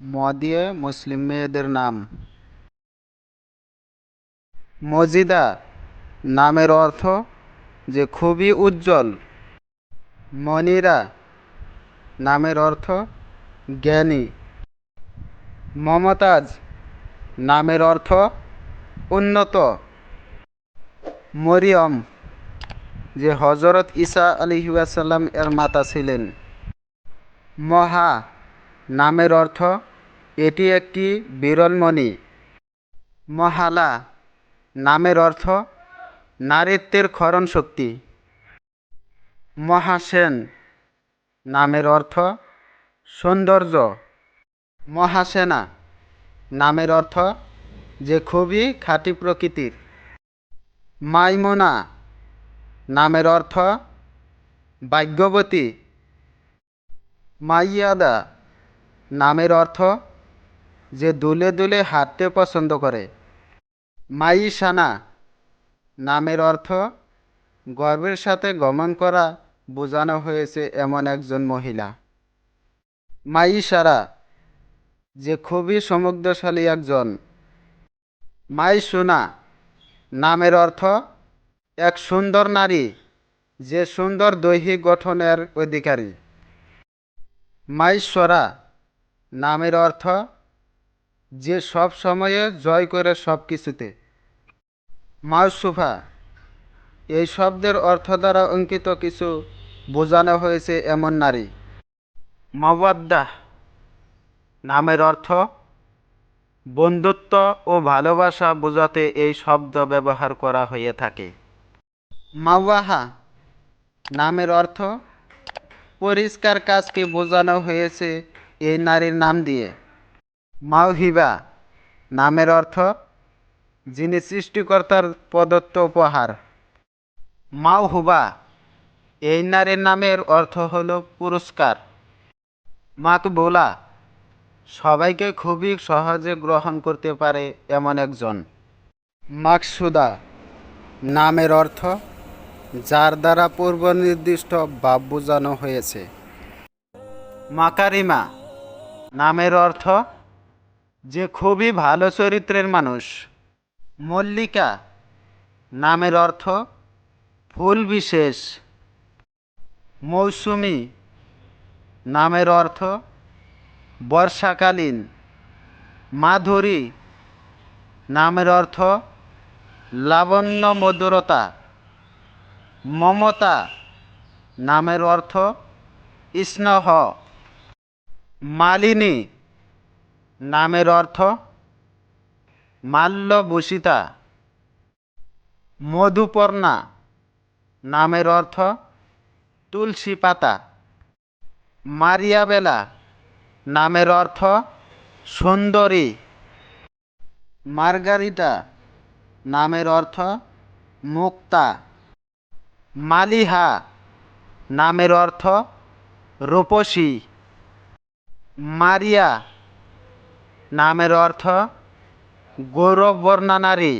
ম দিয়ে মুসলিম মেয়েদের নাম। মজিদা নামের অর্থ যে খুবই উজ্জ্বল। মনিরা নামের অর্থ জ্ঞানী। মমতাজ নামের অর্থ উন্নত। মরিয়ম যে হজরত ঈসা আলিহাসাল্লাম এর মাতা ছিলেন। মহা নামের অর্থ এটি একটি বিরল মণি মহালা, নামের অর্থ নারীত্বের ক্ষরণ শক্তি। মহাসেন, নামের অর্থ সৌন্দর্য। মহাসেনা, নামের অর্থ যে খুবই খাঁটি প্রকৃতির। মাইমোনা, নামের অর্থ ভাগ্যবতী। মাইয়াদা, নামের অর্থ যে দুলে দুলে হাঁটতে পছন্দ করে। মাইশানা নামের অর্থ, গর্বের সাথে গমন করা বোঝানো হয়েছে এমন একজন মহিলা। মাইশারা যে খুবই সমুদ্রশালী একজন। মাইসুনা নামের অর্থ, এক সুন্দর নারী, যে সুন্দর দৈহিক গঠনের অধিকারী। মাইশ্বরা নামের অর্থ যে সব সময়ে জয় করে সব কিছুতে। মাউসুফা এই শব্দের অর্থ দ্বারা অঙ্কিত কিছু বোঝানো হয়েছে এমন নারী। মাওয়াদ্দা নামের অর্থ, বন্ধুত্ব ও ভালোবাসা বোঝাতে এই শব্দ ব্যবহার করা হয়ে থাকে। মাওয়াহা, নামের অর্থ, পরিষ্কার কাজকে বোঝানো হয়েছে এই নারীর নাম দিয়ে। মাওহিবা নামের অর্থ যিনি সৃষ্টিকর্তার প্রদত্ত উপহার। মাওহুবা এই নারীর নামের অর্থ হল পুরস্কার। মাকবুলা সবাইকে খুবই সহজে গ্রহণ করতে পারে এমন একজন। মাকসুদা নামের অর্থ যার দ্বারা পূর্ব নির্দিষ্ট ভাব বোঝানো হয়েছে। মাকারিমা নামের অর্থ যে খুবই ভালো চরিত্রের মানুষ। মল্লিকা, নামের অর্থ ফুল বিশেষ। মৌসুমি, নামের অর্থ বর্ষাকালীন। মাধুরী, নামের অর্থ লাবণ্য মধুরতা। মমতা, নামের অর্থ স্নেহ। মালিনী নামের অর্থ? মাল্যভূষিতা মধুপর্ণা। নামের অর্থ? তুলসী পাতা। মারিয়াবেলা। নামের অর্থ? সুন্দরী। মার্গারিটা। নামের অর্থ? মুক্তা। মালিহা। নামের অর্থ? রূপসী। মারিয়া। নামের অর্থ গৌরব বর্ণা নারী